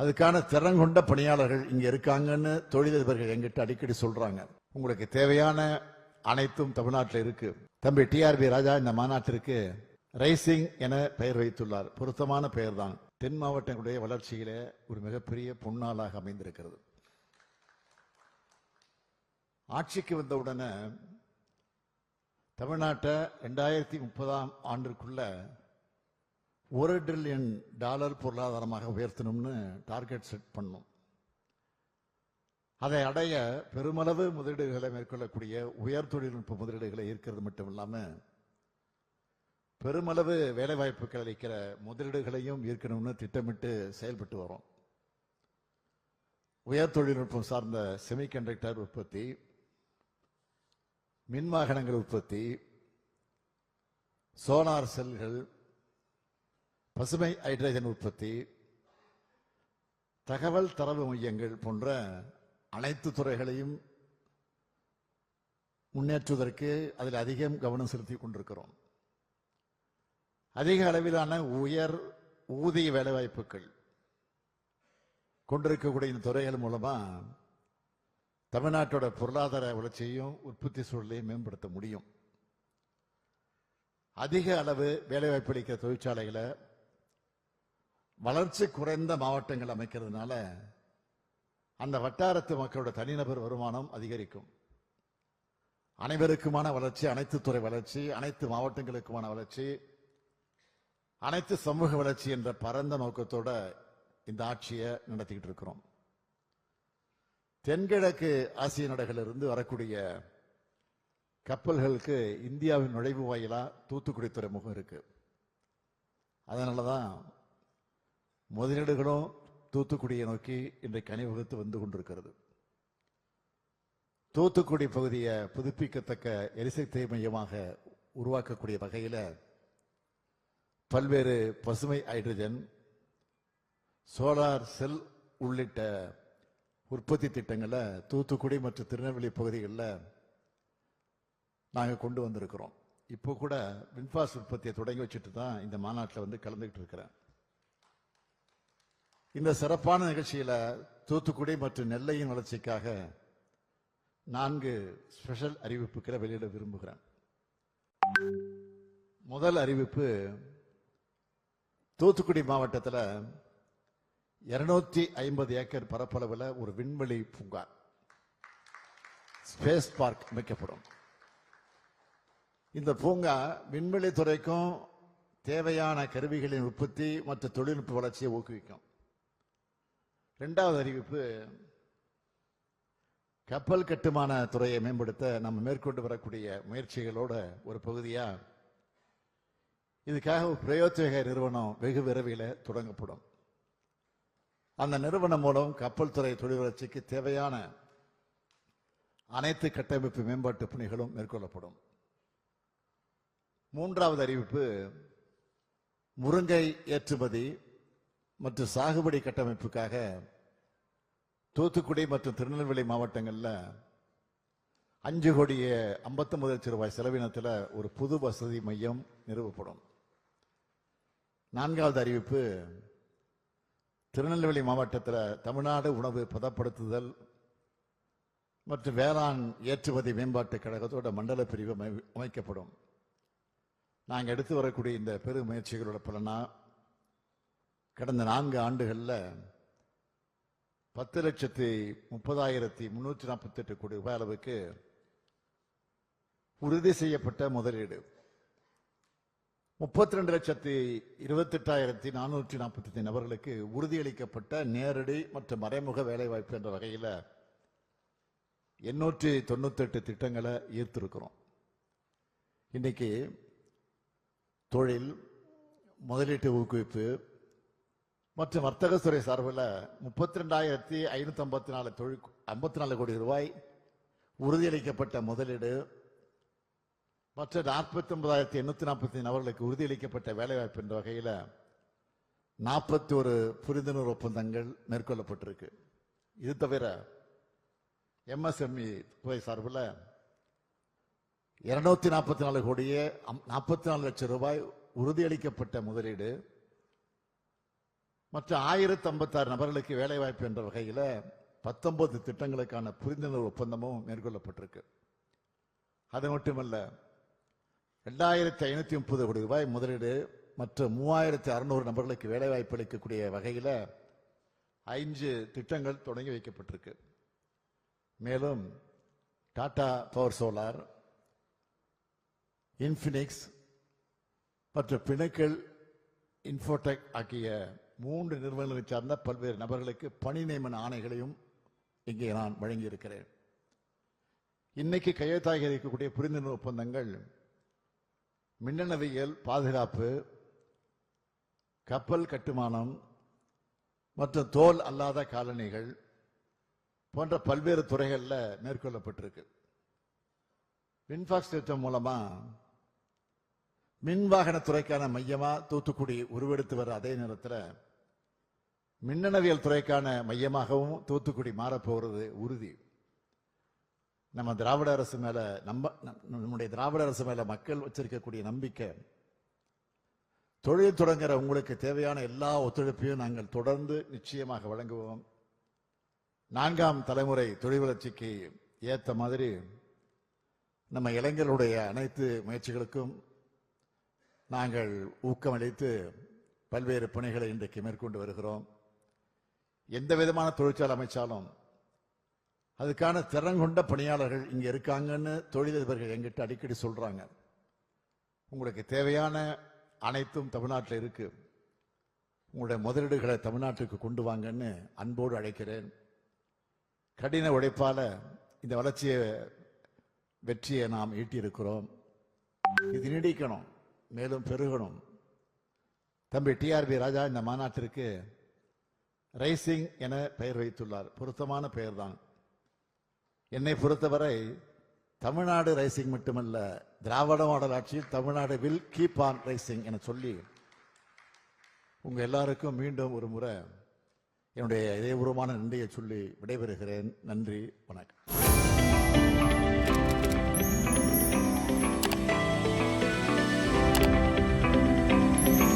அதுக்கான திறன் கொண்ட பணியாளர்கள் இங்க இருக்காங்கன்னு தொழிலதிபர்கள் எங்கிட்ட அடிக்கடி சொல்றாங்க. உங்களுக்கு தேவையான அனைத்தும் தமிழ்நாட்டில் இருக்கு. தம்பி டிஆர்பி ராஜா இந்த மாநாட்டிற்கு ரைசிங் என பெயர் வைத்துள்ளார். பொருத்தமான பெயர்தான். தென் மாவட்டங்களுடைய வளர்ச்சியில ஒரு மிகப்பெரிய பொன்னாளாக அமைந்திருக்கிறது. ஆட்சிக்கு வந்தவுடனே தமிழ்நாட்டை ரெண்டாயிரத்தி முப்பதாம் ஆண்டிற்குள்ள ஒரு ட்ரில்லியன் டாலர் பொருளாதாரமாக உயர்த்தணும்னு டார்கெட் செட் பண்ணும். அதை அடைய பெருமளவு முதலீடுகளை மேற்கொள்ளக்கூடிய உயர் தொழில்நுட்ப முதலீடுகளை ஈர்க்கிறது மட்டும் இல்லாமல் பெருமளவு வேலைவாய்ப்புகள் அளிக்கிற முதலீடுகளையும் ஈர்க்கணும்னு திட்டமிட்டு செயல்பட்டு வரோம். உயர் தொழில்நுட்பம் சார்ந்த செமிகண்டக்டர் உற்பத்தி மின்வாகனங்கள் உற்பத்தி சோலார் செல்கள் பசுமை ஹைட்ரஜன் உற்பத்தி தகவல் தரவு மையங்கள் போன்ற அனைத்து துறைகளையும் முன்னேற்றுவதற்கு அதில் அதிகம் கவனம் செலுத்தி கொண்டிருக்கிறோம். அதிக அளவிலான உயர் ஊதிய வேலைவாய்ப்புகள் கொண்டிருக்கக்கூடிய இந்த துறைகள் மூலமாக தமிழ்நாட்டோட பொருளாதார வளர்ச்சியையும் உற்பத்தி சூழலையும் மேம்படுத்த முடியும். அதிக அளவு வேலைவாய்ப்பு அளிக்கிற தொழிற்சாலைகளை வளர்ச்சி குறைந்த மாவட்டங்கள் அமைக்கிறதுனால அந்த வட்டாரத்து மக்களோட தனிநபர் வருமானம் அதிகரிக்கும். அனைவருக்குமான வளர்ச்சி அனைத்து துறை வளர்ச்சி அனைத்து மாவட்டங்களுக்குமான வளர்ச்சி அனைத்து சமூக வளர்ச்சி என்ற பரந்த நோக்கத்தோட இந்த ஆட்சியை நடத்திக்கிட்டு இருக்கிறோம். தென்கிழக்கு ஆசிய நாடுகளிலிருந்து வரக்கூடிய கப்பல்களுக்கு இந்தியாவின் நுழைவு வாயிலாக தூத்துக்குடி துறைமுகம் இருக்கு. அதனாலதான் முதலீடுகளும் தூத்துக்குடியை நோக்கி இன்றைக்கு அணிவகுத்து வந்து கொண்டிருக்கிறது. தூத்துக்குடி பகுதியை புதுப்பிக்கத்தக்க எரிசக்தி மையமாக உருவாக்கக்கூடிய வகையில் பல்வேறு பசுமை ஹைட்ரஜன் சோலார் செல் உள்ளிட்ட உற்பத்தி திட்டங்களை தூத்துக்குடி மற்றும் திருநெல்வேலி பகுதிகளில் நாங்கள் கொண்டு வந்திருக்கிறோம். இப்போ கூட வின்பாஸ் உற்பத்தியை தொடங்கி வச்சுட்டு தான் இந்த மாநாட்டில் வந்து கலந்துக்கிட்டு இருக்கிறேன். இந்த சிறப்பான நிகழ்ச்சியில் தூத்துக்குடி மற்றும் நெல்லையின் வளர்ச்சிக்காக நான்கு ஸ்பெஷல் அறிவிப்புகளை வெளியிட விரும்புகிறேன். முதல் அறிவிப்பு தூத்துக்குடி மாவட்டத்தில் இருநூத்தி ஐம்பது ஏக்கர் பரப்பளவில் ஒரு விண்வெளி பூங்கா ஸ்பேஸ் பார்க் அமைக்கப்படும். இந்த பூங்கா விண்வெளி துறைக்கும் தேவையான கருவிகளின் உற்பத்தி மற்றும் தொழில்நுட்ப வளர்ச்சியை ஊக்குவிக்கும். ரெண்டாவது அறிவிப்பு கப்பல் கட்டுமான துறையை மேம்படுத்த நம்ம மேற்கொண்டு வரக்கூடிய முயற்சிகளோட ஒரு பகுதியா இதுக்காக ஒரு பிரயோஜக நிறுவனம் வெகு விரைவில் தொடங்கப்படும். அந்த நிறுவனம் மூலம் கப்பல் துறை தொழில் வளர்ச்சிக்கு தேவையான அனைத்து கட்டமைப்பு மேம்பாட்டு பணிகளும் மேற்கொள்ளப்படும். மூன்றாவது அறிவிப்பு முருங்கை ஏற்றுமதி மற்றும் சாகுபடி கட்டமைப்புக்காக தூத்துக்குடி மற்றும் திருநெல்வேலி மாவட்டங்களில் அஞ்சு கோடியே ஐம்பத்தொம்பது லட்சம் ரூபாய் செலவினத்தில் ஒரு புது வசதி மையம் நிறுவப்படும். நான்காவது அறிவிப்பு திருநெல்வேலி மாவட்டத்தில் தமிழ்நாடு உணவு பதப்படுத்துதல் மற்றும் வேளாண் ஏற்றுமதி மேம்பாட்டு கழகத்தோட மண்டல பிரிவு அமை- அமைக்கப்படும். நாங்கள் எடுத்து வரக்கூடிய இந்த பெரு முயற்சிகளோட பலனா கடந்த நான்கு ஆண்டுகளில் பத்து லட்சத்தி முப்பதாயிரத்தி முன்னூற்றி நாற்பத்தெட்டு கோடி ரூபாய் அளவுக்கு உறுதி செய்யப்பட்ட முதலீடு. முப்பத்தி ரெண்டு லட்சத்தி இருபத்தெட்டாயிரத்தி நானூற்றி நாற்பத்தி நபர்களுக்கு உறுதியளிக்கப்பட்ட நேரடி மற்றும் மறைமுக வேலைவாய்ப்பு என்ற வகையில் எண்ணூற்றி தொண்ணூத்தெட்டு திட்டங்களை ஈர்த்திருக்கிறோம். இன்னைக்கு தொழில் முதலீட்டு ஊக்குவிப்பு மற்றும் வர்த்தகத்துறை சார்பில் முப்பத்தி ரெண்டாயிரத்தி ஐநூற்றி ஐம்பத்தி நாலு தொழில் ஐம்பத்தி நாலு கோடி ரூபாய் உறுதியளிக்கப்பட்ட முதலீடு மற்ற நாற்பத்தி ஒன்பதாயிரத்தி எண்ணூத்தி நாற்பத்தி நபர்களுக்கு உறுதியளிக்கப்பட்ட வேலைவாய்ப்பு என்ற வகையில் நாற்பத்தி ஒரு புரிந்துணர்வு ஒப்பந்தங்கள் மேற்கொள்ளப்பட்டிருக்கு. இது தவிர எம்எஸ்எம்இ துறை சார்பில் இருநூத்தி நாற்பத்தி நாலு கோடியே நாற்பத்தி நாலு லட்சம் ரூபாய் உறுதியளிக்கப்பட்ட முதலீடு மற்ற ஆயிரத்தி ஐம்பத்தாறு நபர்களுக்கு வேலைவாய்ப்பு என்ற வகையில் பத்தொன்பது திட்டங்களுக்கான புரிந்துணர்வு ஒப்பந்தமும் மேற்கொள்ளப்பட்டிருக்கு. அது மட்டுமல்ல ரெண்டாயிரத்தி ஐநூத்தி முப்பது கோடி ரூபாய் முதலீடு மற்றும் மூவாயிரத்தி அறுநூறு நபர்களுக்கு வேலைவாய்ப்பு அளிக்கக்கூடிய வகையில் ஐந்து திட்டங்கள் தொடங்கி வைக்கப்பட்டிருக்கு. மேலும் டாடா பவர் சோலார் இன்ஃபினிக்ஸ் மற்றும் பிணைக்கல் இன்ஃபோடெக் ஆகிய மூன்று நிறுவனங்களை சார்ந்த பல்வேறு நபர்களுக்கு பணி நியமன ஆணைகளையும் இங்கே நான் வழங்கியிருக்கிறேன். இன்னைக்கு கையெழுத்தாக இருக்கக்கூடிய புரிந்துணர்வு ஒப்பந்தங்கள் மின்னணவியல் பாதுகாப்பு கப்பல் கட்டுமானம் மற்றும் தோல் அல்லாத காலணிகள் போன்ற பல்வேறு துறைகளில் மேற்கொள்ளப்பட்டிருக்கு. வின்பாக்ஸ் திட்டம் மூலமா மின்வாகன துறைக்கான மையமாக தூத்துக்குடி உருவெடுத்து வர அதே நேரத்தில் மின்னணவியல் துறைக்கான மையமாகவும் தூத்துக்குடி மாறப்போகிறது உறுதி. நம்ம திராவிட அரசு மேல நம்ப நம்- நம்முடைய திராவிட அரசு மேல மக்கள் வச்சிருக்கக்கூடிய நம்பிக்கை தொழில் தொடங்குற உங்களுக்கு தேவையான எல்லா ஒத்துழைப்பையும் நாங்கள் தொடர்ந்து நிச்சயமாக வழங்குவோம். நான்காம் தலைமுறை தொழில் வளர்ச்சிக்கு ஏற்ற மாதிரி நம்ம இளைஞர்களுடைய அனைத்து முயற்சிகளுக்கும் நாங்கள் ஊக்கமளித்து பல்வேறு பணிகளை இன்றைக்கு மேற்கொண்டு வருகிறோம். எந்த விதமான தொழிற்சாலை அமைச்சாலும் அதுக்கான திறன் கொண்ட பணியாளர்கள் இங்க இருக்காங்கன்னு தொழிலதிபர்கள் எங்கிட்ட அடிக்கடி சொல்றாங்க. உங்களுக்கு தேவையான அனைத்தும் தமிழ்நாட்டில் இருக்கு. உங்களுடைய முதலீடுகளை தமிழ்நாட்டுக்கு கொண்டு வாங்கன்னு அன்போடு அழைக்கிறேன். கடின உழைப்பால இந்த வளர்ச்சியை வெற்றியை நாம் ஈட்டியிருக்கிறோம். இது நீடிக்கணும் மேலும் பெருகணும். தம்பி டிஆர்பி ராஜா இந்த மாநாட்டிற்கு ரைசிங் என பெயர் வைத்துள்ளார். பொருத்தமான பெயர்தான். என்னை பொறுத்தவரை தமிழ்நாடு ரைசிங் மட்டுமல்ல திராவிட மாடல் ஆட்சியில் Tamil Nadu will keep on rising என சொல்லி உங்க எல்லாருக்கும் மீண்டும் ஒரு முறை என்னுடைய இதயபூர்வமான நன்றியை சொல்லி விடைபெறுகிறேன். நன்றி வணக்கம்.